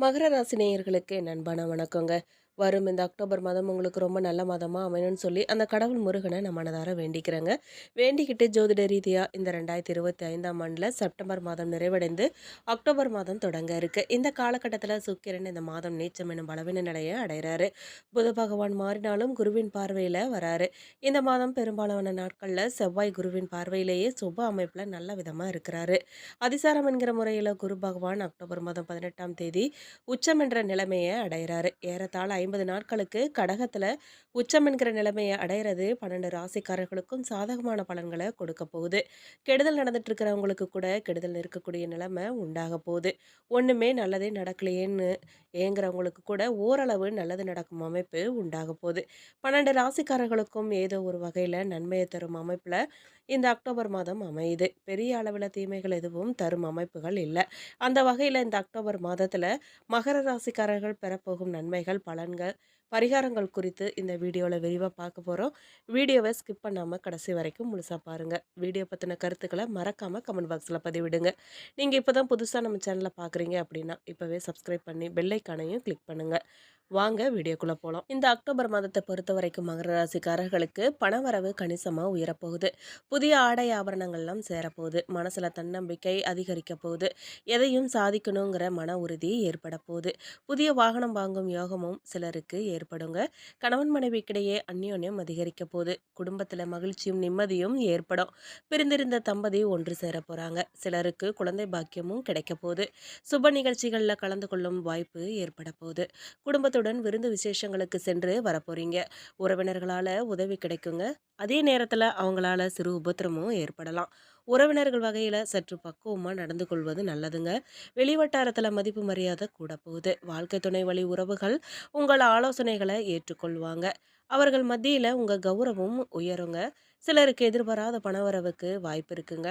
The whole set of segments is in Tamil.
மகர ராசி நேயர்களுக்கு என் அன்பான வணக்கங்க. வரும். இந்த அக்டோபர் மாதம் உங்களுக்கு ரொம்ப நல்ல மாதமாக அமையணும்னு சொல்லி அந்த கடவுள் முருகனை நான் மனதார வேண்டிக்கிறேங்க. வேண்டிக்கிட்டு ஜோதிட ரீதியாக இந்த ரெண்டாயிரத்தி இருபத்தி ஐந்தாம் ஆண்டில் செப்டம்பர் மாதம் நிறைவடைந்து அக்டோபர் மாதம் தொடங்க இருக்கு. இந்த காலகட்டத்தில் சுக்கிரன் இந்த மாதம் நீச்சம் எனும் பலவீன நிலையை அடைகிறாரு புத பகவான் மாறினாலும் குருவின் பார்வையில் வராரு. இந்த மாதம் பெரும்பாலான நாட்களில் செவ்வாய் குருவின் பார்வையிலேயே சுப அமைப்பில் நல்ல விதமாக இருக்கிறாரு. அதிசாரம் என்கிற முறையில் குரு பகவான் அக்டோபர் மாதம் பதினெட்டாம் தேதி உச்சம் என்ற நிலைமையை அடைகிறாரு ஏறத்தாழ ஐம்பது நாட்களுக்கு கடகத்தில் உச்சம் என்கிற நிலைமையை அடையிறது பன்னெண்டு ராசிக்காரர்களுக்கும் சாதகமான பலன்களை கொடுக்க போகுது. கெடுதல் நடந்துட்டு இருக்கிறவங்களுக்கு கூட கெடுதல் இருக்கக்கூடிய நிலைமை உண்டாக போகுது. ஒன்றுமே நல்லதே நடக்கலையேன்னு ஏங்குறவங்களுக்கு கூட ஓரளவு நல்லது நடக்கும் அமைப்பு உண்டாக போகுது. பன்னெண்டு ராசிக்காரர்களுக்கும் ஏதோ ஒரு வகையில் நன்மையை தரும் அமைப்பில் இந்த அக்டோபர் மாதம் அமையுது. பெரிய அளவில் தீமைகள் எதுவும் தரும் அமைப்புகள் இல்லை. அந்த வகையில் இந்த அக்டோபர் மாதத்தில் மகர ராசிக்காரர்கள் பெறப்போகும் நன்மைகள் பலன்கள் பரிகாரங்கள் குறித்து இந்த வீடியோவில் விரிவாக பார்க்க போகிறோம் வீடியோவை ஸ்கிப் பண்ணாமல் கடைசி வரைக்கும் முழுசாக பாருங்கள் வீடியோ பற்றின கருத்துக்களை மறக்காமல் கமெண்ட் பாக்ஸில் பதிவிடுங்க. நீங்கள் இப்போ தான் புதுசாக நம்ம சேனலை பார்க்குறீங்க அப்படின்னா இப்போவே சப்ஸ்கிரைப் பண்ணி பெல்லைக்கானையும் கிளிக் பண்ணுங்கள் வாங்க வீடியோக்குள்ளே போகலாம் இந்த அக்டோபர் மாதத்தை பொறுத்த வரைக்கும் மகர ராசிக்காரர்களுக்கு பணவரவு கணிசமாக உயரப்போகுது. புதிய ஆடை ஆபரணங்கள்லாம் சேரப்போகுது. மனசில் தன்னம்பிக்கை அதிகரிக்க போகுது. எதையும் சாதிக்கணுங்கிற மன உறுதி ஏற்பட போகுது. புதிய வாகனம் வாங்கும் யோகமும் சிலருக்கு ஏற்படுங்க. கணவன் மனைவிக்கிடையே அந்யோன்யம் அதிகரிக்க போகுது. குடும்பத்தில் மகிழ்ச்சியும் நிம்மதியும் ஏற்படும். பிரிந்திருந்த தம்பதி ஒன்று சேர போகிறாங்க சிலருக்கு குழந்தை பாக்கியமும் கிடைக்க போகுது. சுப நிகழ்ச்சிகளில் கலந்து கொள்ளும் வாய்ப்பு ஏற்பட போகுது. குடும்பத்தோட குடும்பத்துடன் விருந்து விசேஷங்களுக்கு சென்று வரப்போறீங்க. உறவினர்களால் உதவி கிடைக்குங்க. அதே நேரத்தில் அவங்களால சிறு உபத்திரமும் ஏற்படலாம். உறவினர்கள் வகையில் சற்று பக்குவமாக நடந்து கொள்வது நல்லதுங்க. வெளிவட்டாரத்தில் மதிப்பு மரியாதை கூட போகுது. வாழ்க்கை துணை வழி உறவுகள் உங்கள் ஆலோசனைகளை ஏற்றுக்கொள்வாங்க. அவர்கள் மத்தியில் உங்கள் கௌரவம் உயருங்க. சிலருக்கு எதிர்பாராத பணவரவுக்கு வாய்ப்பு இருக்குங்க.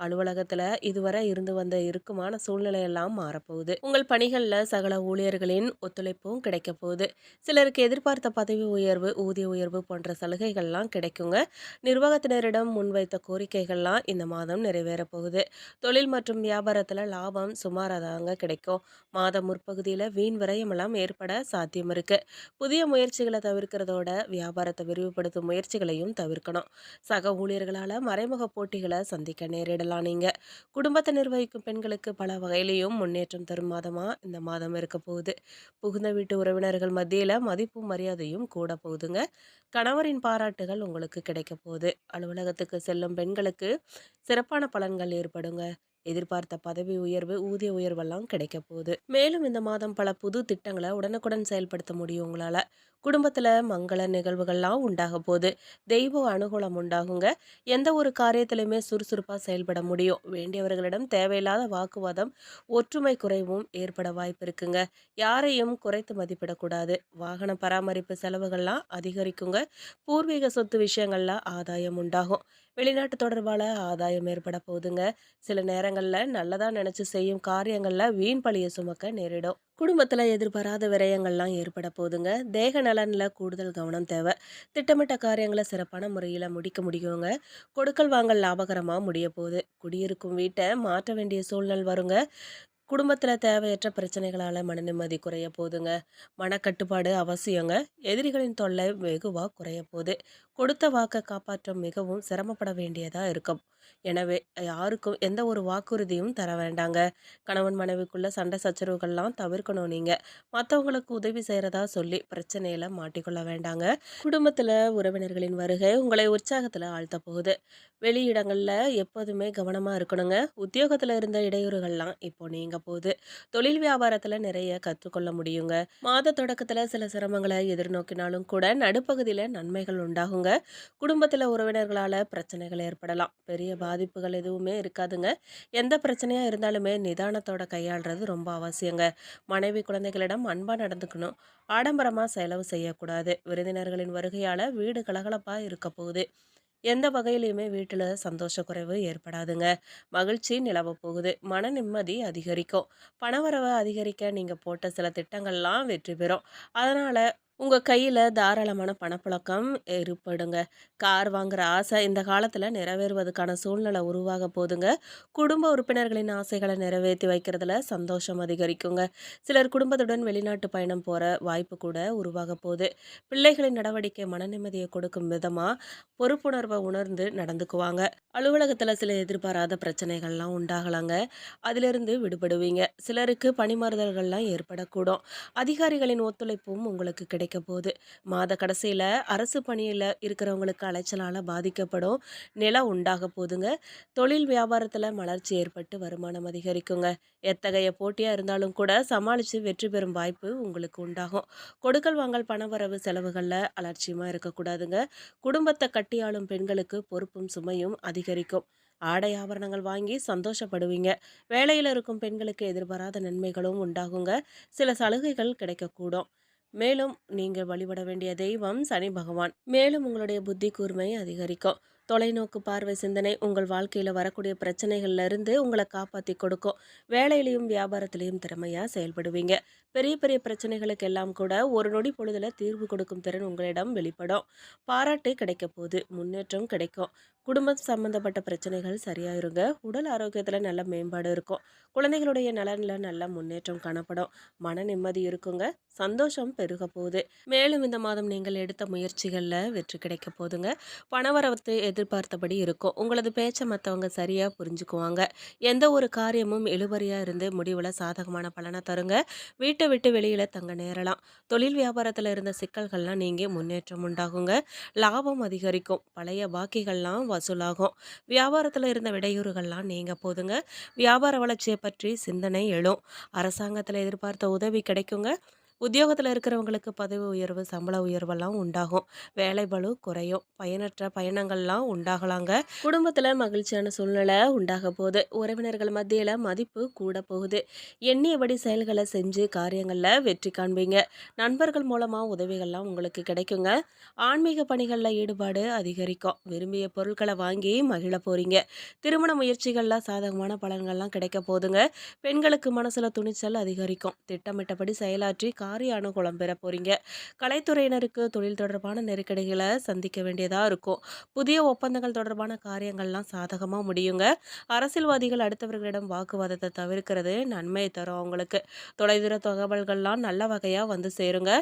அலுவலகத்தில் இதுவரை இருந்து வந்த இறுக்கமான சூழ்நிலையெல்லாம் மாறப்போகுது. உங்கள் பணிகளில் சகல ஊழியர்களின் ஒத்துழைப்பும் கிடைக்க போகுது. சிலருக்கு எதிர்பார்த்த பதவி உயர்வு ஊதிய உயர்வு போன்ற சலுகைகள்லாம் கிடைக்குங்க. நிர்வாகத்தினரிடம் முன்வைத்த கோரிக்கைகள்லாம் இந்த மாதம் நிறைவேற போகுது. தொழில் மற்றும் வியாபாரத்தில் லாபம் சுமாராதாங்க கிடைக்கும். மாதம் முற்பகுதியில் வீண் விரயமெல்லாம் ஏற்பட சாத்தியம் இருக்கு. புதிய முயற்சிகளை தவிர்க்கிறதோட வியாபாரத்தை விரிவுபடுத்தும் முயற்சிகளையும் தவிர்க்கணும். சக ஊழியர்களால் மறைமுக போட்டிகளை சந்திக்க நேரிடலாம். சொல்லலாம் நீங்கள் குடும்பத்தை நிர்வகிக்கும் பெண்களுக்கு பல வகையிலையும் முன்னேற்றம் தரும் மாதமாக இந்த மாதம் இருக்க போகுது. புகுந்த வீட்டு உறவினர்கள் மத்தியில் மதிப்பும் மரியாதையும் கூட போகுதுங்க. கணவரின் பாராட்டுகள் உங்களுக்கு கிடைக்க போகுது. அலுவலகத்துக்கு செல்லும் பெண்களுக்கு சிறப்பான பலன்கள் ஏற்படுங்க. எதிர்பார்த்த பதவி உயர்வு ஊதிய உயர்வெல்லாம் கிடைக்க போகுது. மேலும் இந்த மாதம் பல புது திட்டங்களை உடனுக்குடன் செயல்படுத்த முடியும் உங்களால். குடும்பத்தில் மங்கள நிகழ்வுகள்லாம் உண்டாக போகுது. தெய்வ அனுகூலம் உண்டாகுங்க. எந்த ஒரு காரியத்திலையுமே சுறுசுறுப்பாக செயல்பட முடியும். வேண்டியவர்களிடம் தேவையில்லாத வாக்குவாதம் ஒற்றுமை குறைவும் ஏற்பட வாய்ப்பு இருக்குங்க. யாரையும் குறைத்து மதிப்பிடக்கூடாது. வாகன பராமரிப்பு செலவுகள்லாம் அதிகரிக்குங்க. பூர்வீக சொத்து விஷயங்கள்லாம் ஆதாயம் உண்டாகும். வெளிநாட்டு தொடர்பால் ஆதாயம் ஏற்பட போகுதுங்க. சில நேரங்களில் நல்லதாக நினச்சி செய்யும் காரியங்களில் வீண் பழியை சுமக்க நேரிடும். குடும்பத்தில் எதிர்பாராத விரயங்கள்லாம் ஏற்பட போகுதுங்க. தேக நலனில் கூடுதல் கவனம் தேவை. திட்டமிட்ட காரியங்களை சிறப்பான முறையில் முடிக்க முடியுங்க. கொடுக்கல் வாங்கல் லாபகரமாக முடிய போகுது. குடியிருக்கும் வீட்டை மாற்ற வேண்டிய சூழ்நிலை வருங்க. குடும்பத்தில் தேவையற்ற பிரச்சனைகளால் மன நிம்மதி குறைய போகுதுங்க. மனக்கட்டுப்பாடு அவசியங்க. எதிரிகளின் தொல்லை வெகுவாக குறைய போகுது. கொடுத்த வாக்கை காப்பாற்ற மிகவும் சிரமப்பட வேண்டியதாக இருக்கும். எனவே யாருக்கும் எந்த ஒரு வாக்குறுதியும் தர வேண்டாங்க. கணவன் மனைவிக்குள்ள சண்டை சச்சரவுகள்லாம் தவிர்க்கணும் நீங்கள் மற்றவங்களுக்கு உதவி செய்கிறதா சொல்லி பிரச்சனையில் மாட்டிக்கொள்ள வேண்டாங்க. குடும்பத்தில் உறவினர்களின் வருகை உங்களை உற்சாகத்தில் ஆழ்த்த போகுது. வெளியிடங்களில் எப்போதுமே கவனமாக இருக்கணுங்க. உத்தியோகத்தில் இருந்த இடையூறுகள்லாம் இப்போ நீங்க போகுது. தொழில் வியாபாரத்தில் நிறைய கற்றுக்கொள்ள முடியுங்க. மாத தொடக்கத்தில் சில சிரமங்களை எதிர்நோக்கினாலும் கூட நடுப்பகுதியில் நன்மைகள் உண்டாகுங்க. குடும்பத்தில் உறவினர்களால் பிரச்சனைகள் ஏற்படலாம். பெரிய பாதிப்புகள் எதுவுமே இருக்காதுங்க. எந்த பிரச்சனையாக இருந்தாலுமே நிதானத்தோட கையாளுறது ரொம்ப அவசியங்க. மனைவி குழந்தைகளிடம் அன்பாக நடந்துக்கணும். ஆடம்பரமாக செலவு செய்யக்கூடாது. விருந்தினர்களின் வருகையால் வீடு கலகலப்பாக இருக்க போகுது. எந்த வகையிலையுமே வீட்டில் சந்தோஷ குறைவு ஏற்படாதுங்க. மகிழ்ச்சி நிலவ போகுது. மன நிம்மதி அதிகரிக்கும். பணவரவை அதிகரிக்க நீங்கள் போட்ட சில திட்டங்கள்லாம் வெற்றி பெறும். அதனால் உங்கள் கையில் தாராளமான பணப்புழக்கம் ஏற்படுங்க. கார் வாங்குற ஆசை இந்த காலத்தில் நிறைவேறுவதற்கான சூழ்நிலை உருவாக போதுங்க குடும்ப உறுப்பினர்களின் ஆசைகளை நிறைவேற்றி வைக்கிறதுல சந்தோஷம் அதிகரிக்குங்க. சிலர் குடும்பத்துடன் வெளிநாட்டு பயணம் போகிற வாய்ப்பு கூட உருவாக போகுது. பிள்ளைகளின் நடவடிக்கை மன நிம்மதியை கொடுக்கும் விதமாக பொறுப்புணர்வை உணர்ந்து நடந்துக்குவாங்க. அலுவலகத்தில் சில எதிர்பாராத பிரச்சனைகள்லாம் உண்டாகலாங்க. அதிலிருந்து விடுபடுவீங்க. சிலருக்கு பணிமாறுதல்கள்லாம் ஏற்படக்கூடும். அதிகாரிகளின் ஒத்துழைப்பும் உங்களுக்கு கிடைக்கும். கிடைக்க போகுது மாத கடைசியில் அரசு பணியில் இருக்கிறவங்களுக்கு அலைச்சலால் பாதிக்கப்படும் நிலம் உண்டாக போதுங்க தொழில் வியாபாரத்தில் மலர்ச்சி ஏற்பட்டு வருமானம் அதிகரிக்குங்க. எத்தகைய போட்டியாக இருந்தாலும் கூட சமாளித்து வெற்றி பெறும் வாய்ப்பு உங்களுக்கு உண்டாகும். கொடுக்கல் வாங்கல் பணவரவு செலவுகளில் அலட்சியமாக இருக்கக்கூடாதுங்க. குடும்பத்தை கட்டியாளும் பெண்களுக்கு பொறுப்பும் சுமையும் அதிகரிக்கும். ஆடை ஆபரணங்கள் வாங்கி சந்தோஷப்படுவீங்க. வேலையில் இருக்கும் பெண்களுக்கு எதிர்பாராத நன்மைகளும் உண்டாகுங்க. சில சலுகைகள் கிடைக்கக்கூடும். மேலும் நீங்கள் வழிபட வேண்டிய தெய்வம் சனி பகவான். மேலும் உங்களுடைய புத்தி கூர்மை அதிகரிக்கும். தொலைநோக்கு பார்வை சிந்தனை உங்கள் வாழ்க்கையில் வரக்கூடிய பிரச்சனைகள்ல இருந்து உங்களை காப்பாற்றி கொடுக்கும். வேலையிலையும் வியாபாரத்திலையும் திறமையாக செயல்படுவீங்க. பெரிய பெரிய பிரச்சனைகளுக்கு எல்லாம் கூட ஒரு நொடி பொழுதுல தீர்வு கொடுக்கும் திறன் உங்களிடம் வெளிப்படும். பாராட்டு கிடைக்க போகுது முன்னேற்றம் கிடைக்கும். குடும்பம் சம்பந்தப்பட்ட பிரச்சனைகள் சரியாயிருங்க. உடல் ஆரோக்கியத்தில் நல்ல மேம்பாடு இருக்கும். குழந்தைகளுடைய நலனில் நல்ல முன்னேற்றம் காணப்படும். மன நிம்மதி இருக்குங்க. சந்தோஷம் பெருக போகுது. மேலும் இந்த மாதம் நீங்கள் எடுத்த முயற்சிகளில் வெற்றி கிடைக்க போதுங்க பணவரத்து எதிர்பார்த்தபடி இருக்கும். உங்களது பேச்சை மற்றவங்க சரியாக புரிஞ்சுக்குவாங்க. எந்த ஒரு காரியமும் இழுபறியாக இருந்து முடிவில் சாதகமான பலனை தருங்க. வீட்டை விட்டு வெளியில் தங்க நேரலாம். தொழில் வியாபாரத்தில் இருந்த சிக்கல்கள்லாம் நீங்கள் முன்னேற்றம் உண்டாகுங்க. லாபம் அதிகரிக்கும். பழைய பாக்கிகள்லாம் வசூலாகும். வியாபாரத்தில் இருந்த விடையூறுகள்லாம் நீங்கள் போதுங்க. வியாபார வளர்ச்சியை பற்றி சிந்தனை எழும். அரசாங்கத்தில் எதிர்பார்த்த உதவி கிடைக்குங்க. உத்தியோகத்தில் இருக்கிறவங்களுக்கு பதவி உயர்வு சம்பள உயர்வெல்லாம் உண்டாகும். வேலை பளு குறையும். பயனற்ற பயணங்கள்லாம் உண்டாகலாங்க. குடும்பத்தில் மகிழ்ச்சியான சூழ்நிலை உண்டாக போகுது. உறவினர்கள் மத்தியில் மதிப்பு கூட போகுது. எண்ணியபடி செயல்களை செஞ்சு காரியங்களில் வெற்றி காண்பீங்க. நண்பர்கள் மூலமாக உதவிகள்லாம் உங்களுக்கு கிடைக்குங்க. ஆன்மீக பணிகளில் ஈடுபாடு அதிகரிக்கும். விரும்பிய பொருட்களை வாங்கி மகிழ போகிறீங்க திருமண முயற்சிகளில் சாதகமான பலன்கள்லாம் கிடைக்க போதுங்க பெண்களுக்கு மனசில் துணிச்சல் அதிகரிக்கும். திட்டமிட்டபடி செயலாற்றி கா காரிய அனுகூலம் பெற போகிறீங்க கலைத்துறையினருக்கு தொழில் தொடர்பான நெருக்கடிகளை சந்திக்க வேண்டியதாக இருக்கும். புதிய ஒப்பந்தங்கள் தொடர்பான காரியங்கள்லாம் சாதகமாக முடியுங்க. அரசியல்வாதிகள் அடுத்தவர்களிடம் வாக்குவாதத்தை தவிர்க்கிறது நன்மையை தரும் அவங்களுக்கு. தொலைதூர தகவல்கள்லாம் நல்ல வகையாக வந்து சேருங்க.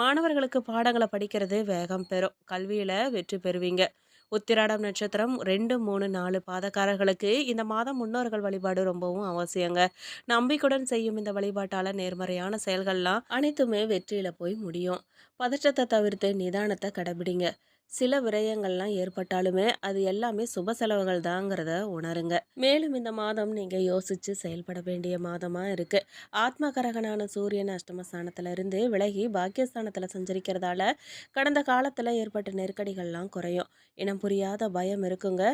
மாணவர்களுக்கு பாடங்களை படிக்கிறது வேகம் பெறும். கல்வியில் வெற்றி பெறுவீங்க. உத்திராடம் நட்சத்திரம் ரெண்டு மூணு நாலு பாதக்காரர்களுக்கு இந்த மாதம் முன்னோர்கள் வழிபாடு ரொம்பவும் அவசியங்க. நம்பிக்கையுடன் செய்யும் இந்த வழிபாட்டால் நேர்மறையான செயல்கள்லாம் அனைத்து அனைத்துமே வெற்றியில் போய் முடியும். பதற்றத்தை தவிர்த்து நிதானத்தை கடைபிடிங்க. சில விரயங்கள்லாம் ஏற்பட்டாலுமே அது எல்லாமே சுப செலவுகள் தாங்கிறத உணருங்க. மேலும் இந்த மாதம் நீங்கள் யோசித்து செயல்பட வேண்டிய மாதமாக இருக்குது ஆத்மகரகனான சூரியன் அஷ்டமஸ்தானத்திலிருந்து விலகி பாக்கியஸ்தானத்தில் சஞ்சரிக்கிறதால கடந்த காலத்தில் ஏற்பட்ட நெருக்கடிகள்லாம் குறையும். இனம் புரியாத பயம் இருக்குங்க.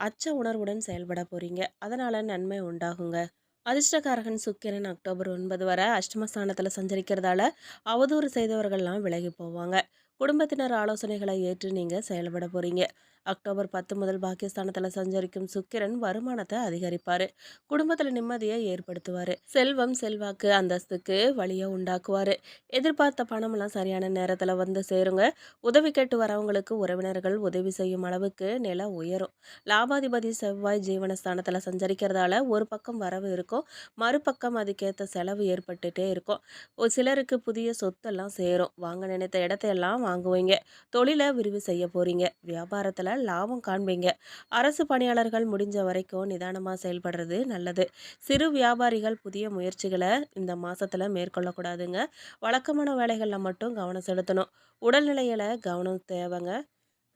அச்ச உணர்வுடன் செயல்பட போகிறீங்க அதனால் நன்மை உண்டாகுங்க. அதிர்ஷ்டகாரகன் சுக்கிரன் அக்டோபர் ஒன்பது வரை அஷ்டமஸ்தானத்தில் சஞ்சரிக்கிறதால அவதூறு செய்தவர்கள்லாம் விலகி போவாங்க. குடும்பத்தினர் ஆலோசனைகளை ஏற்று நீங்கள் செயல்பட போகிறீங்க அக்டோபர் பத்து முதல் பாகிஸ்தானத்தில் சஞ்சரிக்கும் சுக்கிரன் வருமானத்தை அதிகரிப்பார். குடும்பத்தில் நிம்மதியை ஏற்படுத்துவார். செல்வம் செல்வாக்கு அந்தஸ்துக்கு வழியை உண்டாக்குவார். எதிர்பார்த்த பணமெல்லாம் சரியான நேரத்தில் வந்து சேருங்க. உதவி கேட்டு வரவங்களுக்கு உறவினர்கள் உதவி செய்யும் அளவுக்கு நில உயரும். லாபாதிபதி செவ்வாய் ஜீவனஸ்தானத்தில் சஞ்சரிக்கிறதால ஒரு பக்கம் வரவு இருக்கும். மறுபக்கம் அதுக்கேற்ற செலவு ஏற்பட்டுட்டே இருக்கும். ஒரு சிலருக்கு புதிய சொத்தெல்லாம் சேரும். வாங்க நினைத்த இடத்தையெல்லாம் வாங்குவீங்க. தொழிலை விரிவு செய்ய போகிறீங்க வியாபாரத்தில் லாபம் காண்பீங்க. அரசு பணியாளர்கள் முடிஞ்ச வரைக்கும் நிதானமாக செயல்படுறது நல்லது. சிறு வியாபாரிகள் புதிய முயற்சிகளை இந்த மாதத்தில் மேற்கொள்ளக்கூடாதுங்க. வழக்கமான வேலைகளில் மட்டும் கவனம் செலுத்தணும். உடல்நிலையில் கவனம் தேவைங்க.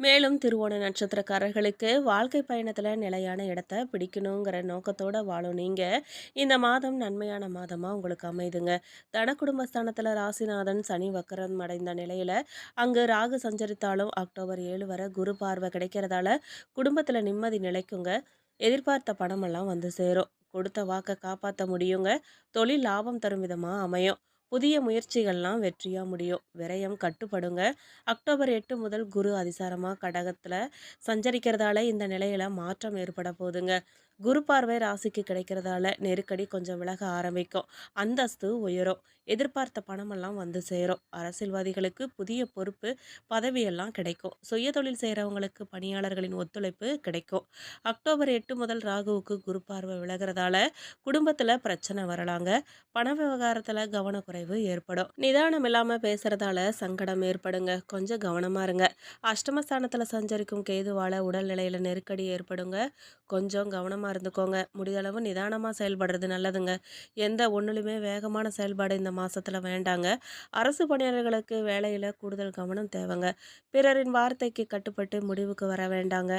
மேலும் திருவோண நட்சத்திரக்காரர்களுக்கு வாழ்க்கை பயணத்தில் நிலையான இடத்த பிடிக்கணுங்கிற நோக்கத்தோடு வாழும் நீங்கள் இந்த மாதம் நன்மையான மாதமாக உங்களுக்கு அமைதுங்க. தன குடும்பஸ்தானத்தில் ராசிநாதன் சனி வக்கரம் அடைந்த நிலையில் அங்கு ராகு சஞ்சரித்தாலும் அக்டோபர் ஏழு வரை குரு பார்வை கிடைக்கிறதால குடும்பத்தில் நிம்மதி நிலைக்குங்க. எதிர்பார்த்த பணமெல்லாம் வந்து சேரும். கொடுத்த வாக்கை காப்பாற்ற முடியுங்க. தொழில் லாபம் தரும் விதமாக அமையும். புதிய முயற்சிகள்லாம் வெற்றியாக முடியும். விரயம் கட்டுப்படுங்க. அக்டோபர் எட்டு முதல் குரு அதிசாரமாக கடகத்தில் சஞ்சரிக்கிறதால இந்த நிலையில் மாற்றம் ஏற்பட போகுதுங்க. குரு பார்வை ராசிக்கு கிடைக்கிறதால நெருக்கடி கொஞ்சம் விலக ஆரம்பிக்கும். அந்தஸ்து உயரும். எதிர்பார்த்த பணமெல்லாம் வந்து சேரும். அரசியல்வாதிகளுக்கு புதிய பொறுப்பு பதவியெல்லாம் கிடைக்கும். சுய தொழில் செய்கிறவங்களுக்கு பணியாளர்களின் ஒத்துழைப்பு கிடைக்கும். அக்டோபர் எட்டு முதல் ராகுவுக்கு குரு பார்வை விலகிறதால குடும்பத்தில் பிரச்சனை வரலாங்க. பண விவகாரத்தில் கவனக்குறைவு ஏற்படும். நிதானம் இல்லாமல் பேசுகிறதால சங்கடம் ஏற்படுங்க. கொஞ்சம் கவனமாக இருங்க. அஷ்டமஸ்தானத்தில் சஞ்சரிக்கும் கேதுவால் உடல்நிலையில் நெருக்கடி ஏற்படுங்க. கொஞ்சம் கவனமாக இருந்துக்கோங்க முடிதளவு நிதானமாக செயல்படுறது நல்லதுங்க. எந்த ஒன்றுலையுமே வேகமான செயல்பாடு இந்த மாதத்தில் வேண்டாங்க. அரசு பணியாளர்களுக்கு வேலையில் கூடுதல் கவனம் தேவைங்க. பிறரின் வார்த்தைக்கு கட்டுப்பட்டு முடிவுக்கு வர வேண்டாங்க.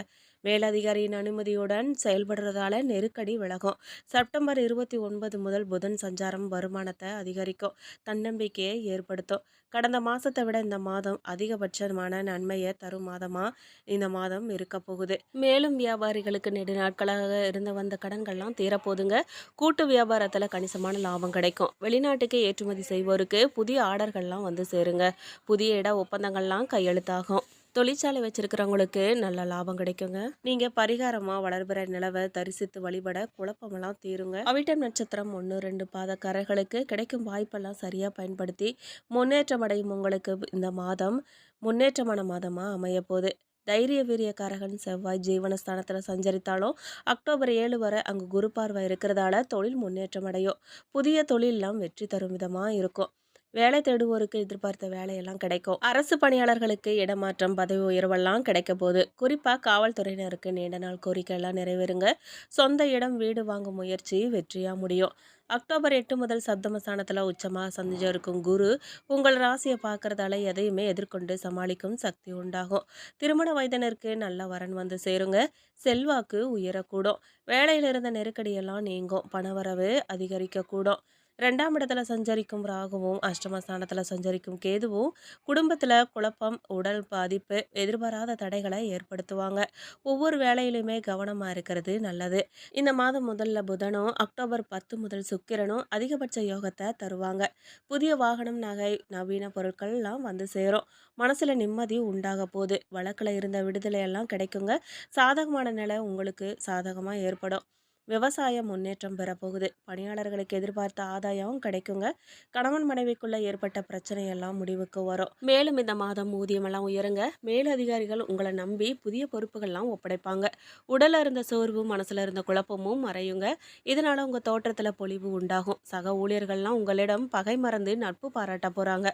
மேலதிகாரியின் அனுமதியுடன் செயல்படுறதால நெருக்கடி விலகும். செப்டம்பர் இருபத்தி ஒன்பது முதல் புதன் சஞ்சாரம் வருமானத்தை அதிகரிக்கும். தன்னம்பிக்கையை ஏற்படுத்தும். கடந்த மாதத்தை விட இந்த மாதம் அதிகபட்சமான நன்மையை தரும் மாதமாக இந்த மாதம் இருக்க போகுது. மேலும் வியாபாரிகளுக்கு நெடு நாட்களாக இருந்து வந்த கடன்கள்லாம் தீரப்போதுங்க. கூட்டு வியாபாரத்தில் கணிசமான லாபம் கிடைக்கும். வெளிநாட்டுக்கு ஏற்றுமதி செய்வோருக்கு புதிய ஆர்டர்கள்லாம் வந்து சேருங்க. புதிய இட ஒப்பந்தங்கள்லாம் கையெழுத்தாகும். தொழிற்சாலை வச்சிருக்கிறவங்களுக்கு நல்ல லாபம் கிடைக்குங்க. நீங்க பரிகாரமா வளர்பிற நிலவை தரிசித்து வழிபட குழப்பமெல்லாம் தீருங்க. அவிட்டம் நட்சத்திரம் ஒன்று ரெண்டு பாதக்காரர்களுக்கு கிடைக்கும் வாய்ப்பெல்லாம் சரியா பயன்படுத்தி முன்னேற்றம் அடையும் உங்களுக்கு இந்த மாதம் முன்னேற்றமான மாதமா அமைய போகுது தைரிய வீரியக்காரகன் செவ்வாய் ஜீவனஸ்தானத்தில் சஞ்சரித்தாலும் அக்டோபர் ஏழு வரை அங்கு குரு பார்வை இருக்கிறதால தொழில் முன்னேற்றம் அடையும். புதிய தொழிலெலாம் வெற்றி தரும் விதமாக இருக்கும். வேலை தேடுவோருக்கு எதிர்பார்த்த வேலையெல்லாம் கிடைக்கும். அரசு பணியாளர்களுக்கு இடமாற்றம் பதவி உயர்வெல்லாம் கிடைக்க போகுது. குறிப்பாக காவல்துறையினருக்கு நீண்ட நாள் கோரிக்கையெல்லாம் நிறைவேறுங்க. சொந்த இடம் வீடு வாங்கும் முயற்சி வெற்றியாக முடியும். அக்டோபர் எட்டு முதல் சப்தமஸ்தானத்தில் உச்சமாக சந்திச்சிருக்கும் குரு உங்கள் ராசியை பார்க்குறதால எதையுமே எதிர்கொண்டு சமாளிக்கும் சக்தி உண்டாகும். திருமண வயதினருக்கு நல்ல வரன் வந்து சேருங்க. செல்வாக்கு உயரக்கூடும். வேலையில் இருந்த நெருக்கடியெல்லாம் நீங்கும். பணவரவு அதிகரிக்கக்கூடும். ரெண்டாம் இடத்துல சஞ்சரிக்கும் ராகுவும் அஷ்டமஸ்தானத்தில் சஞ்சரிக்கும் கேதுவும் குடும்பத்தில் குழப்பம் உடல் பாதிப்பு எதிர்பாராத தடைகளை ஏற்படுத்துவாங்க. ஒவ்வொரு வேலையிலுமே கவனமாக இருக்கிறது நல்லது. இந்த மாதம் முதல்ல புதனும் அக்டோபர் பத்து முதல் சுக்கிரனும் அதிகபட்ச யோகத்தை தருவாங்க. புதிய வாகனம் நகை நவீன பொருட்கள்லாம் வந்து சேரும். மனசில் நிம்மதி உண்டாக போகுது. வழக்கில் இருந்த விடுதலையெல்லாம் கிடைக்குங்க. சாதகமான நிலை உங்களுக்கு சாதகமாக ஏற்படும். விவசாயம் முன்னேற்றம் பெறப்போகுது. பணியாளர்களுக்கு எதிர்பார்த்த ஆதாயம் கிடைக்குங்க. கணவன் மனைவிக்குள்ள ஏற்பட்ட பிரச்சனையெல்லாம் முடிவுக்கு வரும். மேலும் இந்த மாதம் ஊதியமெல்லாம் உயருங்க. மேலதிகாரிகள் உங்களை நம்பி புதிய பொறுப்புகள்லாம் ஒப்படைப்பாங்க. உடலில் இருந்த சோர்வும் மனசுல இருந்த குழப்பமும் மறையுங்க. இதனால உங்க தோற்றத்துல பொலிவு உண்டாகும். சக ஊழியர்கள்லாம் உங்களிடம் பகை மறந்து நட்பு பாராட்ட போறாங்க.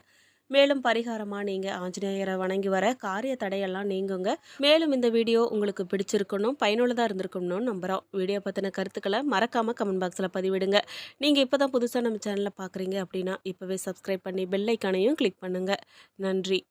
மேலும் பரிகாரமாக நீங்கள் ஆஞ்சநேயரை வணங்கி வர காரிய தடையெல்லாம் நீங்குங்க. மேலும் இந்த வீடியோ உங்களுக்கு பிடிச்சிருக்கணும் பயனுள்ளதாக இருந்திருக்கணும் நம்புகிறோம் வீடியோ பற்றின கருத்துக்களை மறக்காமல் கமெண்ட் பாக்ஸில் பதிவிடுங்க. நீங்கள் இப்போ தான் புதுசாக நம்ம சேனலில் பார்க்குறீங்க அப்படின்னா இப்போவே சப்ஸ்கிரைப் பண்ணி பெல்லைக்கானையும் கிளிக் பண்ணுங்கள் நன்றி.